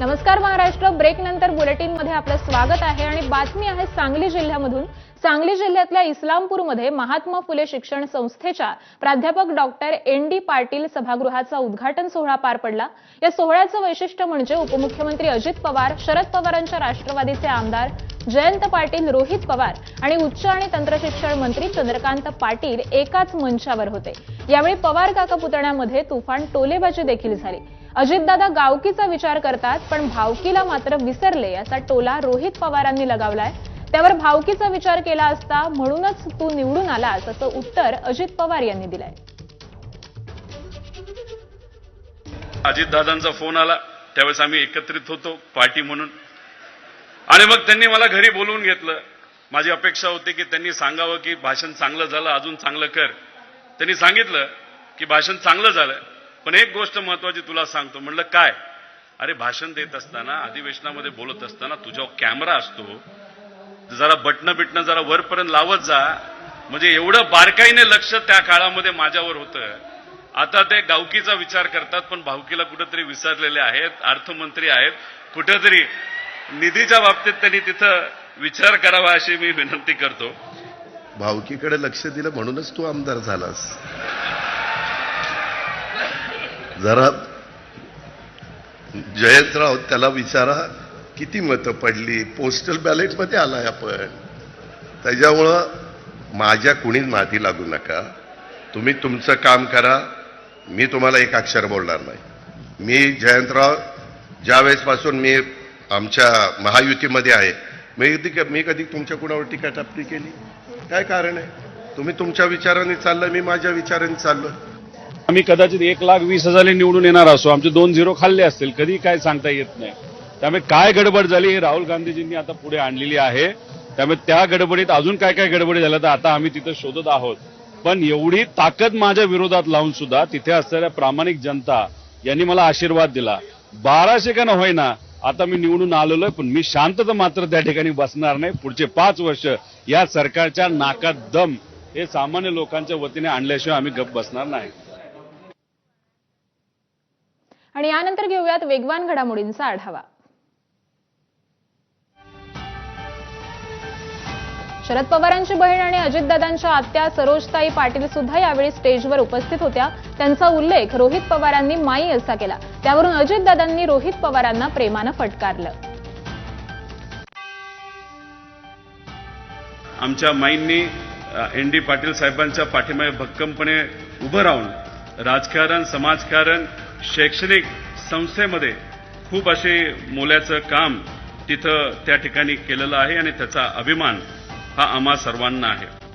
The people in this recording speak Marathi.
नमस्कार महाराष्ट्र. ब्रेक नंतर बुलेटिनमध्ये आपलं स्वागत आहे आणि बातमी आहे सांगली जिल्ह्यामधून. सांगली जिल्ह्यातल्या इस्लामपूरमध्ये महात्मा फुले शिक्षण संस्थेच्या प्राध्यापक डॉक्टर एन डी पाटील सभागृहाचा उद्घाटन सोहळा पार पडला. या सोहळ्याचं वैशिष्ट्य म्हणजे उपमुख्यमंत्री अजित पवार शरद पवारांच्या राष्ट्रवादीचे आमदार जयंत पाटील रोहित पवार आणि उच्च आणि तंत्रशिक्षण मंत्री चंद्रकांत पाटील एकाच मंचावर होते. यावेळी पवार काका पुतण्यामध्ये तुफान टोलेबाजी देखील झाली. अजितदादा गावकीचा विचार करतात पण भावकीला मात्र विसरले असा टोला रोहित पवारांनी लगावलाय. त्यावर भावकीचा विचार केला असता म्हणूनच तू निवडून आलास असं उत्तर अजित पवार यांनी दिलंय. अजितदादांचा फोन आला त्यावेळेस आम्ही एकत्रित होतो पार्टी म्हणून. आणि मग त्यांनी मला घरी बोलवून घेतलं. माझी अपेक्षा होती की त्यांनी सांगावं की भाषण चांगलं झालं अजून चांगलं कर. त्यांनी सांगितलं की भाषण चांगलं झालं. पण एक गोष्ट महत्वाची तुला सांगतो. म्हणलं काय? अरे भाषण देत असताना अधिवेशनामध्ये बोलत असताना तुझ्यावर कॅमेरा असतो. जरा बटणं बिटणं जरा वरपर्यंत लावत जा. म्हणजे एवढं बारकाईने लक्ष त्या काळामध्ये माझ्यावर होतं. आता ते गावकीचा विचार करतात पण भावकीला कुठेतरी विसरलेले आहेत अर्थमंत्री आहेत. कुठेतरी निधीच्या बाबतीत त्यांनी तिथं विचार करावा अशी मी विनंती करतो. भावकीकडे लक्ष दिलं म्हणूनच तू आमदार झालास. जरा जयंतराव त्याला विचारा किती मतं पडली? पोस्टल बॅलेटमध्ये आलाय आपण. त्याच्यामुळं माझ्या कुणीच माती लागू नका. तुम्ही तुमचं काम करा. मी तुम्हाला एक अक्षर बोलणार नाही. मी जयंतराव ज्या वेळेसपासून मी आमच्या महायुतीमध्ये आहे मी कधी मी कधी तुमच्या कुणावर टीका टापटी केली? काय कारण आहे? तुम्ही तुमच्या विचाराने चाललं मी माझ्या विचाराने चाललो आम्ही कदाचित एक लाख वीस हजारने निवडून येणार असो. आमचे दोन झिरो खाल्ले असतील. कधी काय सांगता येत नाही. त्यामुळे काय गडबड झाली हे राहुल गांधीजींनी आता पुढे आणलेली आहे. त्यामुळे त्या गडबडीत अजून काय काय गडबडी झाल्या तर आता आम्ही तिथं शोधत आहोत. पण एवढी ताकद माझ्या विरोधात लावून सुद्धा तिथे असलेल्या प्रामाणिक जनता यांनी मला आशीर्वाद दिला. बाराशे का न होईना आता मी निवडून आलेलो आहे पण मी शांतता मात्र त्या ठिकाणी बसणार नाही. पुढचे पाच वर्ष या सरकारच्या नाकात दम हे सामान्य लोकांच्या वतीने आणल्याशिवाय आम्ही गप बसणार नाही. आणि यानंतर घेऊयात वेगवान घडामोडींचा आढावा. शरद पवारांची बहीण आणि अजितदादांच्या आत्या सरोजताई पाटील सुद्धा यावेळी स्टेजवर उपस्थित होत्या. त्यांचा उल्लेख रोहित पवारांनी माई असा केला. त्यावरून अजितदादांनी रोहित पवारांना प्रेमानं फटकारलं. आमच्या माईंनी एन डी पाटील साहेबांच्या पाठीमागे भक्कमपणे उभं राहून राजकारण समाजकारण शैक्षणिक संस्थेमध्ये खूप असे मोल्याचं काम तिथं त्या ठिकाणी केलेलं आहे आणि त्याचा अभिमान हा आम्हा सर्वांना आहे.